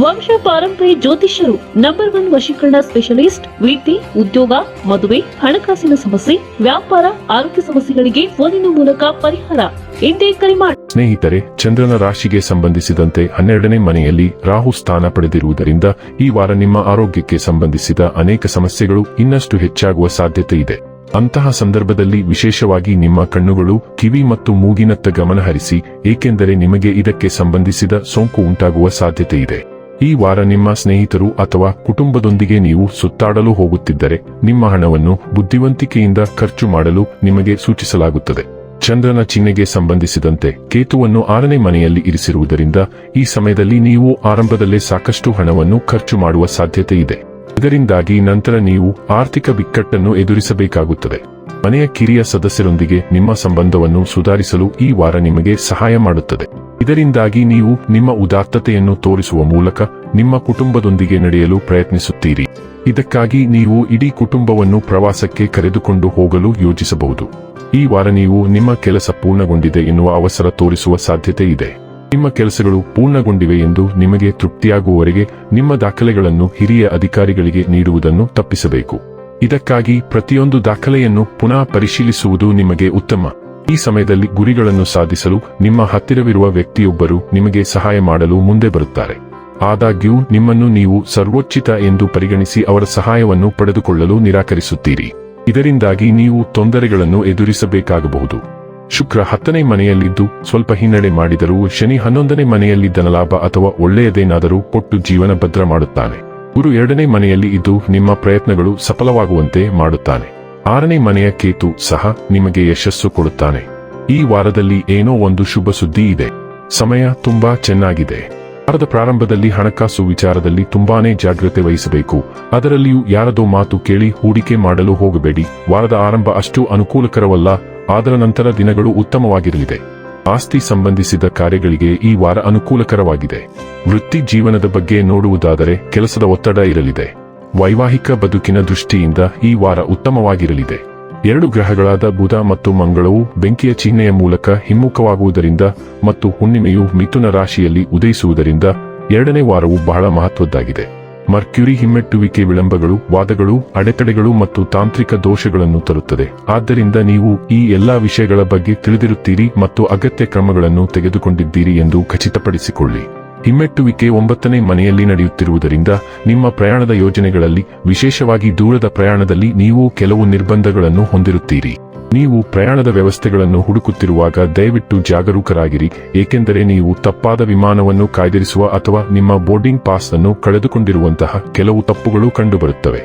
ವಂಶ ಪಾರಂಪರಿ ಜ್ಯೋತಿಷ್ಯರು ನಂಬರ್ ಒನ್ ವಶೀಕರಣ ಸ್ಪೆಷಲಿಸ್ಟ್ ವಿದ್ಯೆ ಉದ್ಯೋಗ, ಮದುವೆ, ಹಣಕಾಸಿನ ಸಮಸ್ಯೆ, ವ್ಯಾಪಾರ, ಆರೋಗ್ಯ ಸಮಸ್ಯೆಗಳಿಗೆ ಫೋನಿನ ಮೂಲಕ ಪರಿಹಾರ. ಇಂದೇ ಕರೆ ಸ್ನೇಹಿತರೆ, ಚಂದ್ರನ ರಾಶಿಗೆ ಸಂಬಂಧಿಸಿದಂತೆ ಹನ್ನೆರಡನೇ ಮನೆಯಲ್ಲಿ ರಾಹು ಸ್ಥಾನ ಪಡೆದಿರುವುದರಿಂದ ಈ ವಾರ ನಿಮ್ಮ ಆರೋಗ್ಯಕ್ಕೆ ಸಂಬಂಧಿಸಿದ ಅನೇಕ ಸಮಸ್ಯೆಗಳು ಇನ್ನಷ್ಟು ಹೆಚ್ಚಾಗುವ ಸಾಧ್ಯತೆ ಇದೆ. ಅಂತಹ ಸಂದರ್ಭದಲ್ಲಿ ವಿಶೇಷವಾಗಿ ನಿಮ್ಮ ಕಣ್ಣುಗಳು, ಕಿವಿ ಮತ್ತು ಮೂಗಿನತ್ತ ಗಮನ ಹರಿಸಿ ಏಕೆಂದರೆ ನಿಮಗೆ ಇದಕ್ಕೆ ಸಂಬಂಧಿಸಿದ ಸೋಂಕು ಉಂಟಾಗುವ ಸಾಧ್ಯತೆ ಇದೆ. ಈ ವಾರ ನಿಮ್ಮ ಸ್ನೇಹಿತರು ಅಥವಾ ಕುಟುಂಬದೊಂದಿಗೆ ನೀವು ಸುತ್ತಾಡಲು ಹೋಗುತ್ತಿದ್ದರೆ ನಿಮ್ಮ ಹಣವನ್ನು ಬುದ್ಧಿವಂತಿಕೆಯಿಂದ ಖರ್ಚು ಮಾಡಲು ನಿಮಗೆ ಸೂಚಿಸಲಾಗುತ್ತದೆ. ಚಂದ್ರನ ಚಿಹ್ನೆಗೆ ಸಂಬಂಧಿಸಿದಂತೆ ಕೇತುವನ್ನು ಆರನೇ ಮನೆಯಲ್ಲಿ ಇರಿಸಿರುವುದರಿಂದ ಈ ಸಮಯದಲ್ಲಿ ನೀವು ಆರಂಭದಲ್ಲೇ ಸಾಕಷ್ಟು ಹಣವನ್ನು ಖರ್ಚು ಮಾಡುವ ಸಾಧ್ಯತೆ ಇದೆ. ಇದರಿಂದಾಗಿ ನಂತರ ನೀವು ಆರ್ಥಿಕ ಬಿಕ್ಕಟ್ಟನ್ನು ಎದುರಿಸಬೇಕಾಗುತ್ತದೆ. ಮನೆಯ ಕಿರಿಯ ಸದಸ್ಯರೊಂದಿಗೆ ನಿಮ್ಮ ಸಂಬಂಧವನ್ನು ಸುಧಾರಿಸಲು ಈ ವಾರ ನಿಮಗೆ ಸಹಾಯ ಮಾಡುತ್ತದೆ. ಇದರಿಂದಾಗಿ ನೀವು ನಿಮ್ಮ ಉದಾತ್ತತೆಯನ್ನು ತೋರಿಸುವ ಮೂಲಕ ನಿಮ್ಮ ಕುಟುಂಬದೊಂದಿಗೆ ನಡೆಯಲು ಪ್ರಯತ್ನಿಸುತ್ತೀರಿ. ಇದಕ್ಕಾಗಿ ನೀವು ಇಡೀ ಕುಟುಂಬವನ್ನು ಪ್ರವಾಸಕ್ಕೆ ಕರೆದುಕೊಂಡು ಹೋಗಲು ಯೋಜಿಸಬಹುದು. ಈ ವಾರ ನೀವು ನಿಮ್ಮ ಕೆಲಸ ಪೂರ್ಣಗೊಂಡಿದೆ ಎನ್ನುವ ಅವಸರ ತೋರಿಸುವ ಸಾಧ್ಯತೆ ಇದೆ. ನಿಮ್ಮ ಕೆಲಸಗಳು ಪೂರ್ಣಗೊಂಡಿವೆ ಎಂದು ನಿಮಗೆ ತೃಪ್ತಿಯಾಗುವವರೆಗೆ ನಿಮ್ಮ ದಾಖಲೆಗಳನ್ನು ಹಿರಿಯ ಅಧಿಕಾರಿಗಳಿಗೆ ನೀಡುವುದನ್ನು ತಪ್ಪಿಸಬೇಕು. ಇದಕ್ಕಾಗಿ ಪ್ರತಿಯೊಂದು ದಾಖಲೆಯನ್ನು ಪುನಃ ಪರಿಶೀಲಿಸುವುದು ನಿಮಗೆ ಉತ್ತಮ. ಈ ಸಮಯದಲ್ಲಿ ಗುರಿಗಳನ್ನು ಸಾಧಿಸಲು ನಿಮ್ಮ ಹತ್ತಿರವಿರುವ ವ್ಯಕ್ತಿಯೊಬ್ಬರು ನಿಮಗೆ ಸಹಾಯ ಮಾಡಲು ಮುಂದೆ ಬರುತ್ತಾರೆ. ಆದಾಗ್ಯೂ, ನಿಮ್ಮನ್ನು ನೀವು ಸರ್ವೋಚ್ಚಿತ ಎಂದು ಪರಿಗಣಿಸಿ ಅವರ ಸಹಾಯವನ್ನು ಪಡೆದುಕೊಳ್ಳಲು ನಿರಾಕರಿಸುತ್ತೀರಿ. ಇದರಿಂದಾಗಿ ನೀವು ತೊಂದರೆಗಳನ್ನು ಎದುರಿಸಬೇಕಾಗಬಹುದು. ಶುಕ್ರ ಹತ್ತನೇ ಮನೆಯಲ್ಲಿದ್ದು, ಸ್ವಲ್ಪ ಹಿನ್ನಡೆ ಮಾಡಿದರೂ ಶನಿ ಹನ್ನೊಂದನೇ ಮನೆಯಲ್ಲಿ ಧನಲಾಭ ಅಥವಾ ಒಳ್ಳೆಯದೇನಾದರೂ ಕೊಟ್ಟು ಜೀವನ ಭದ್ರ ಮಾಡುತ್ತಾನೆ. ಗುರು ಎರಡನೇ ಮನೆಯಲ್ಲಿ ಇದ್ದು ನಿಮ್ಮ ಪ್ರಯತ್ನಗಳು ಸಫಲವಾಗುವಂತೆ ಮಾಡುತ್ತಾನೆ. ಆರನೇ ಮನೆಯ ಕೇತು ಸಹ ನಿಮಗೆ ಯಶಸ್ಸು ಕೊಡುತ್ತಾನೆ. ಈ ವಾರದಲ್ಲಿ ಏನೋ ಒಂದು ಶುಭ ಸುದ್ದಿ ಇದೆ. ಸಮಯ ತುಂಬಾ ಚೆನ್ನಾಗಿದೆ. ವಾರದ ಪ್ರಾರಂಭದಲ್ಲಿ ಹಣಕಾಸು ವಿಚಾರದಲ್ಲಿ ತುಂಬಾನೇ ಜಾಗ್ರತೆ ವಹಿಸಬೇಕು. ಅದರಲ್ಲಿಯೂ ಯಾರದೋ ಮಾತು ಕೇಳಿ ಹೂಡಿಕೆ ಮಾಡಲು ಹೋಗಬೇಡಿ. ವಾರದ ಆರಂಭ ಅಷ್ಟು ಅನುಕೂಲಕರವಲ್ಲ. ಅದರ ನಂತರ ದಿನಗಳು ಉತ್ತಮವಾಗಿರಲಿದೆ. ಆಸ್ತಿ ಸಂಬಂಧಿಸಿದ ಕಾರ್ಯಗಳಿಗೆ ಈ ವಾರ ಅನುಕೂಲಕರವಾಗಿದೆ. ವೃತ್ತಿ ಜೀವನದ ಬಗ್ಗೆ ನೋಡುವುದಾದರೆ ಕೆಲಸದ ಒತ್ತಡ ಇರಲಿದೆ. ವೈವಾಹಿಕ ಬದುಕಿನ ದೃಷ್ಟಿಯಿಂದ ಈ ವಾರ ಉತ್ತಮವಾಗಿರಲಿದೆ. ಎರಡು ಗ್ರಹಗಳಾದ ಬುಧ ಮತ್ತು ಮಂಗಳವು ಬೆಂಕಿಯ ಚಿಹ್ನೆಯ ಮೂಲಕ ಹಿಮ್ಮುಖವಾಗುವುದರಿಂದ ಮತ್ತು ಹುಣ್ಣಿಮೆಯು ಮಿಥುನ ರಾಶಿಯಲ್ಲಿ ಉದಯಿಸುವುದರಿಂದ ಎರಡನೇ ವಾರವು ಬಹಳ ಮಹತ್ವದ್ದಾಗಿದೆ. ಮರ್ಕ್ಯುರಿ ಹಿಮ್ಮೆಟ್ಟುವಿಕೆ ವಿಳಂಬಗಳು, ವಾದಗಳು, ಅಡೆತಡೆಗಳು ಮತ್ತು ತಾಂತ್ರಿಕ ದೋಷಗಳನ್ನು ತರುತ್ತದೆ. ಆದ್ದರಿಂದ ನೀವು ಈ ಎಲ್ಲಾ ವಿಷಯಗಳ ಬಗ್ಗೆ ತಿಳಿದಿರುತ್ತೀರಿ ಮತ್ತು ಅಗತ್ಯ ಕ್ರಮಗಳನ್ನು ತೆಗೆದುಕೊಂಡಿದ್ದೀರಿ ಎಂದು ಖಚಿತಪಡಿಸಿಕೊಳ್ಳಿ. ಹಿಮ್ಮೆಟ್ಟುವಿಕೆ ಒಂಬತ್ತನೇ ಮನೆಯಲ್ಲಿ ನಡೆಯುತ್ತಿರುವುದರಿಂದ ನಿಮ್ಮ ಪ್ರಯಾಣದ ಯೋಜನೆಗಳಲ್ಲಿ, ವಿಶೇಷವಾಗಿ ದೂರದ ಪ್ರಯಾಣದಲ್ಲಿ, ನೀವು ಕೆಲವು ನಿರ್ಬಂಧಗಳನ್ನು ಹೊಂದಿರುತ್ತೀರಿ. ನೀವು ಪ್ರಯಾಣದ ವ್ಯವಸ್ಥೆಗಳನ್ನು ಹುಡುಕುತ್ತಿರುವಾಗ ದಯವಿಟ್ಟು ಜಾಗರೂಕರಾಗಿರಿ, ಏಕೆಂದರೆ ನೀವು ತಪ್ಪಾದ ವಿಮಾನವನ್ನು ಕಾಯ್ದಿರಿಸುವ ಅಥವಾ ನಿಮ್ಮ ಬೋರ್ಡಿಂಗ್ ಪಾಸ್ ಅನ್ನು ಕಳೆದುಕೊಂಡಿರುವಂತಹ ಕೆಲವು ತಪ್ಪುಗಳು ಕಂಡುಬರುತ್ತವೆ.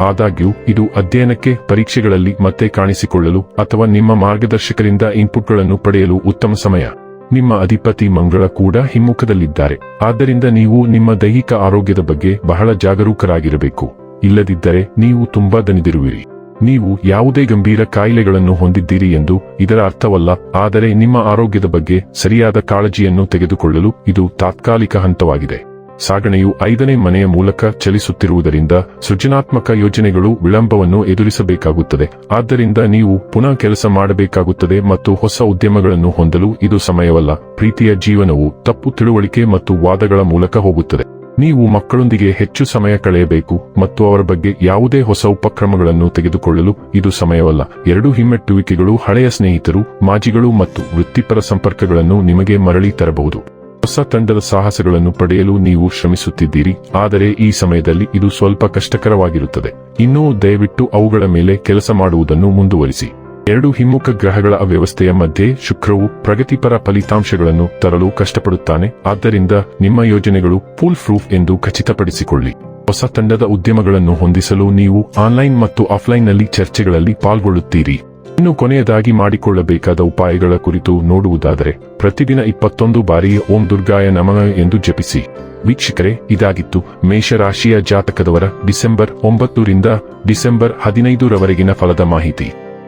ಆದಾಗ್ಯೂ, ಇದು ಅಧ್ಯಯನಕ್ಕೆ, ಪರೀಕ್ಷೆಗಳಲ್ಲಿ ಮತ್ತೆ ಕಾಣಿಸಿಕೊಳ್ಳಲು ಅಥವಾ ನಿಮ್ಮ ಮಾರ್ಗದರ್ಶಕರಿಂದ ಇನ್ಪುಟ್ಗಳನ್ನು ಪಡೆಯಲು ಉತ್ತಮ ಸಮಯ. ನಿಮ್ಮ ಅಧಿಪತಿ ಮಂಗಳ ಕೂಡ ಹಿಮ್ಮುಖದಲ್ಲಿದ್ದಾರೆ. ಆದ್ದರಿಂದ ನೀವು ನಿಮ್ಮ ದೈಹಿಕ ಆರೋಗ್ಯದ ಬಗ್ಗೆ ಬಹಳ ಜಾಗರೂಕರಾಗಿರಬೇಕು. ಇಲ್ಲದಿದ್ದರೆ ನೀವು ತುಂಬಾ ದಣಿದಿರುವಿರಿ. ನೀವು ಯಾವುದೇ ಗಂಭೀರ ಕಾಯಿಲೆಗಳನ್ನು ಹೊಂದಿದ್ದೀರಿ ಎಂದು ಇದರ ಅರ್ಥವಲ್ಲ, ಆದರೆ ನಿಮ್ಮ ಆರೋಗ್ಯದ ಬಗ್ಗೆ ಸರಿಯಾದ ಕಾಳಜಿಯನ್ನು ತೆಗೆದುಕೊಳ್ಳಲು ಇದು ತಾತ್ಕಾಲಿಕ ಹಂತವಾಗಿದೆ. ಸಾಗಣೆಯು ಐದನೇ ಮನೆಯ ಮೂಲಕ ಚಲಿಸುತ್ತಿರುವುದರಿಂದ ಸೃಜನಾತ್ಮಕ ಯೋಜನೆಗಳು ವಿಳಂಬವನ್ನು ಎದುರಿಸಬೇಕಾಗುತ್ತದೆ. ಆದ್ದರಿಂದ ನೀವು ಪುನಃ ಕೆಲಸ ಮಾಡಬೇಕಾಗುತ್ತದೆ ಮತ್ತು ಹೊಸ ಉದ್ಯಮಗಳನ್ನು ಹೊಂದಲು ಇದು ಸಮಯವಲ್ಲ. ಪ್ರೀತಿಯ ಜೀವನವು ತಪ್ಪು ತಿಳುವಳಿಕೆ ಮತ್ತು ವಾದಗಳ ಮೂಲಕ ಹೋಗುತ್ತದೆ. ನೀವು ಮಕ್ಕಳೊಂದಿಗೆ ಹೆಚ್ಚು ಸಮಯ ಕಳೆಯಬೇಕು ಮತ್ತು ಅವರ ಬಗ್ಗೆ ಯಾವುದೇ ಹೊಸ ಉಪಕ್ರಮಗಳನ್ನು ತೆಗೆದುಕೊಳ್ಳಲು ಇದು ಸಮಯವಲ್ಲ. ಎರಡು ಹಿಮ್ಮೆಟ್ಟುವಿಕೆಗಳು ಹಳೆಯ ಸ್ನೇಹಿತರು, ಮಾಜಿಗಳು ಮತ್ತು ವೃತ್ತಿಪರ ಸಂಪರ್ಕಗಳನ್ನು ನಿಮಗೆ ಮರಳಿ ತರಬಹುದು. ಹೊಸ ತಂಡದ ಸಾಹಸಗಳನ್ನು ಪಡೆಯಲು ನೀವು ಶ್ರಮಿಸುತ್ತಿದ್ದೀರಿ, ಆದರೆ ಈ ಸಮಯದಲ್ಲಿ ಇದು ಸ್ವಲ್ಪ ಕಷ್ಟಕರವಾಗಿರುತ್ತದೆ. ಇನ್ನೂ ದಯವಿಟ್ಟು ಅವುಗಳ ಮೇಲೆ ಕೆಲಸ ಮಾಡುವುದನ್ನು ಮುಂದುವರಿಸಿ. ಎರಡು ಹಿಮ್ಮುಖ ಗ್ರಹಗಳ ಅವ್ಯವಸ್ಥೆಯ ಮಧ್ಯೆ ಶುಕ್ರವು ಪ್ರಗತಿಪರ ಫಲಿತಾಂಶಗಳನ್ನು ತರಲು ಕಷ್ಟಪಡುತ್ತಾನೆ. ಆದ್ದರಿಂದ ನಿಮ್ಮ ಯೋಜನೆಗಳು ಪೂಲ್ ಪ್ರೂಫ್ ಎಂದು ಖಚಿತಪಡಿಸಿಕೊಳ್ಳಿ. ಹೊಸ ತಂಡದ ಉದ್ಯಮಗಳನ್ನು ಹೊಂದಿಸಲು ನೀವು ಆನ್ಲೈನ್ ಮತ್ತು ಆಫ್ಲೈನ್ನಲ್ಲಿ ಚರ್ಚೆಗಳಲ್ಲಿ ಪಾಲ್ಗೊಳ್ಳುತ್ತೀರಿ. ಇನ್ನು ಕೊನೆಯದಾಗಿ ಮಾಡಿಕೊಳ್ಳಬೇಕಾದ ಉಪಾಯಗಳ ಕುರಿತು ನೋಡುವುದಾದರೆ, ಪ್ರತಿದಿನ ಇಪ್ಪತ್ತೊಂದು ಬಾರಿ ಓಂ ದುರ್ಗಾಯ ನಮನ ಎಂದು ಜಪಿಸಿ. ವೀಕ್ಷಕರೇ, ಇದಾಗಿತ್ತು ಮೇಷರಾಶಿಯ ಜಾತಕದವರ ಡಿಸೆಂಬರ್ ಒಂಬತ್ತರಿಂದ ಡಿಸೆಂಬರ್ ಹದಿನೈದರವರೆಗಿನ ಫಲದ ಮಾಹಿತಿ.